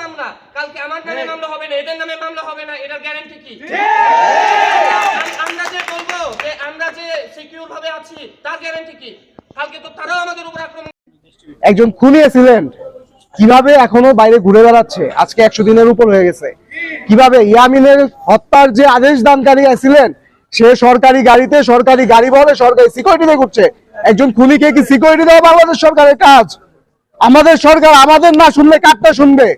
মামলা। কালকে আমার নামে মামলা হবে না এদের নামে মামলা হবে না এটার গ্যারান্টি কি? আমরা যে বলব যে আমরা যে সিকিউর ভাবে আছি তার গ্যারান্টি কি? কালকে তো তারাও আমাদের উপর আক্রমণ একজন খুনি ছিলেন কীভাবে এখনও বাইরে ঘুরে বেড়াচ্ছে? আজকে একশো দিনের উপর হয়ে গেছে। কীভাবে ইয়ামিনের হত্যার যে আদেশ দানকারী ছিলেন সে সরকারি গাড়িতে সরকারি গাড়ি বলে সরকারি সিকিউরিটি করছে একজন খুনিকে কি সিকিউরিটি দেওয়া বাংলাদেশ সরকারের কাজ? আমাদের সরকার আমাদের না শুনলে কারটা শুনবে?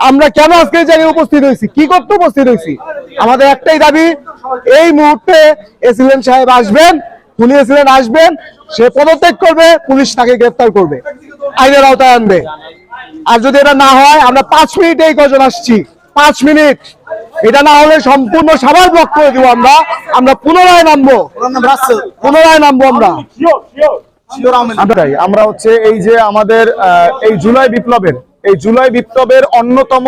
আমরা কেন আজকে এই জায়গায় উপস্থিত হয়েছি? কি করতে উপস্থিত হয়েছি? আমাদের একটাই দাবি, এই মুহূর্তে এসিলেন সাহেব আসবেন খুনি এসিলেন আসবেন, সে পদত্যাগ করবে, পুলিশ তাকে গ্রেফতার করবে, আইনের আওতায় আনবে। আর যদি এটা না হয়, আমরা পাঁচ মিনিটে এই কজন আসছি। পাঁচ মিনিট। এটা না হলে সম্পূর্ণ সাবার ব্লক করে দিব আমরা। আমরা পুনরায় নামবো। পুনরায় নামবো আমরা। আমরা হচ্ছে এই যে আমাদের এই জুলাই বিপ্লবের এই জুলাই বিপ্লবের অন্যতম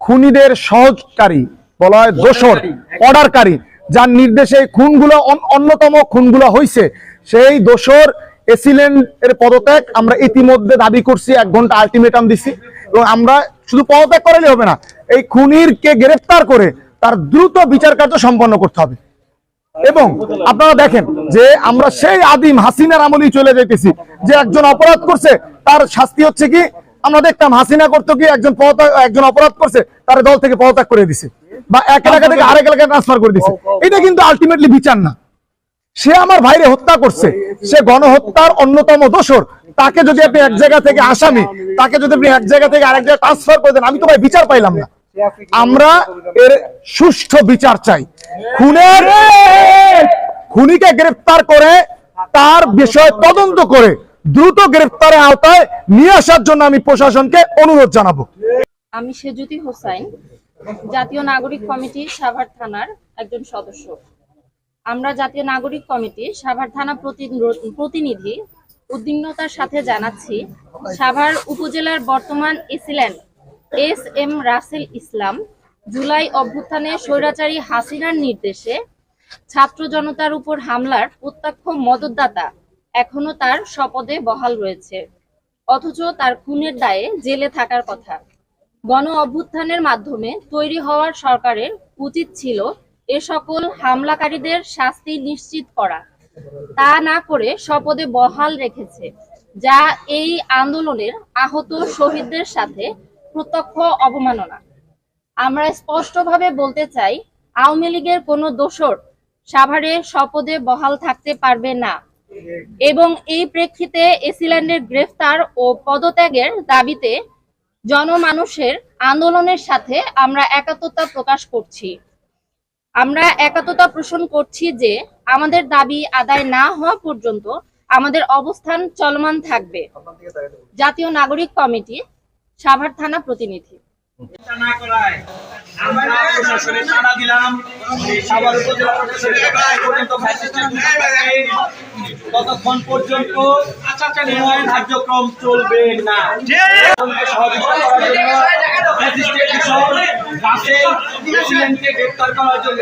খুনিদের সহজকারী বলা হয় দোসর অর্ডারকারী যার নির্দেশে খুনগুলো অন- অন্যতম খুনগুলো হয়েছে সেই দোসর এসিলেন্ট এর পদত্যাগ আমরা ইতিমধ্যে দাবি করছি এক ঘণ্টা আলটিমেটাম দিছি। এবং আমরা শুধু পদত্যাগ করালে হবে না এই খুনির কে গ্রেফতার করে তার দ্রুত বিচার কার্য সম্পন্ন করতে হবে। এবং আপনারা দেখেন যে আমরা সেই আদিম হাসিনার আমলেই চলে যেতেছি যে একজন অপরাধ করছে তার শাস্তি হচ্ছে কি? আমরা দেখতাম হাসিনা করতো কি একজন একজন অপরাধ করছে তার দল থেকে পদত্যাগ করে দিছে। বা এক এলাকা থেকে আরেক এলাকায় ট্রান্সফার করে দিছে। এটা কিন্তু আলটিমেটলি বিচার না। সে আমার ভাইরে হত্যা করছে। সে গণহত্যার অন্যতম দোষর। তাকে যদি আপনি এক জায়গা থেকে আসামি তাকে যদি আপনি এক জায়গা থেকে আরেক জায়গায় ট্রান্সফার করে দেন আমি তো ভাই বিচার পাইলাম না। আমরা এর সুষ্ঠু বিচার চাই। খুনের খুনিকে গ্রেফতার করে তার বিষয় তদন্ত করে দ্রুত গ্রেফতারের আওতায় নিয়ে আসার জন্য আমি প্রশাসনকে অনুরোধ জানাব। আমি সেজুতি হোসাইন, জাতীয় নাগরিক কমিটি, সাভার থানার একজন সদস্য। আমরা জাতীয় নাগরিক কমিটি, সাভার থানা প্রতি- প্রতিনিধি উদ্বিগ্নতার সাথে জানাচ্ছি, সাভার উপজেলার বর্তমান AC land S M Rasel Islam July অভ্যুত্থানে স্বৈরাচারী হাসিনার নির্দেশে ছাত্র জনতার উপর হামলার প্রত্যক্ষ মদতদাতা এখনও তার শপথে বহাল রয়েছে। অথচ তার খুনের দায়ে জেলে থাকার কথা। গণ অভ্যুত্থানের মাধ্যমে তৈরি হওয়ার সরকারের উচিত ছিল এ সকল হামলাকারীদের শাস্তি নিশ্চিত করা। তা না করে শপথে বহাল রেখেছে, যা এই আন্দোলনের আহত শহীদদের সাথে প্রত্যক্ষ অবমাননা। আমরা স্পষ্টভাবে বলতে চাই, আওয়ামী লীগের কোনো দোসর সাভারে শপথে বহাল থাকতে পারবে না। এবং এই প্রেক্ষিতে এসিল্যান্ডের গ্রেফতার ও পদত্যাগের দাবিতে জনমানুষের আন্দোলনের সাথে আমরা একাত্মতা প্রকাশ করছি। আমরা একাত্মতা পোষণ করছি যে আমাদের দাবি আদায় না হওয়া পর্যন্ত আমাদের অবস্থান চলমান থাকবে। জাতীয় নাগরিক কমিটি, সাভার থানা প্রতিনিধি। ততক্ষণ পর্যন্ত কার্যক্রম চলবে না। গ্রেপ্তার করার জন্য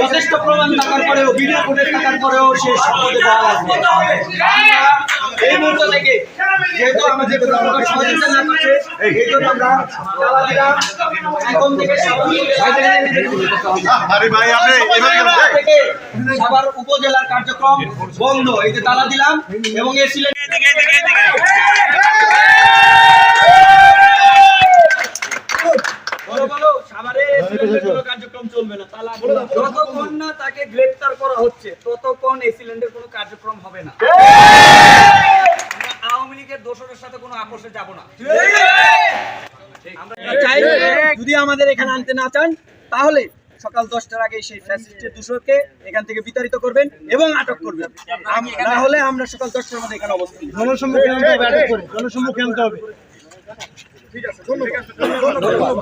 যথেষ্ট প্রমাণ থাকার পরেও ভিডিও ফুটেজ থাকার পরেও সে শপথে বহাল আছে আমরা এই মুহূর্ত থেকে যেহেতু আমাদের সহযোগিতা না করছে এই জন্য আমরা তালা এখন থেকে আরে ভাই আপনি এভাবে কেন? থেকে সাভার উপজেলার কার্যক্রম বন্ধ। এই যে তালা দিলাম এবং কোনো কার্যক্রম চলবে না তালা যতক্ষণ না তাকে গ্রেফতার করা হচ্ছে ততক্ষণ এই সিলিন্ডার কোনো কার্যক্রম হবে না। লীগের দোষরের সাথে কোনো আপোষে যাব না। যদি আমাদের এখানে আনতে না চান তাহলে সকাল দশটার আগে সেই ফ্যাসিস্টের দূষরকে এখান থেকে বিতাড়িত করবেন এবং আটক করবেন। না হলে আমরা সকাল দশটার মধ্যে এখানে অবস্থান জনসম্মুখে আনতে হবে জনসম্মুখে আনতে হবে। ঠিক আছে ধন্যবাদ।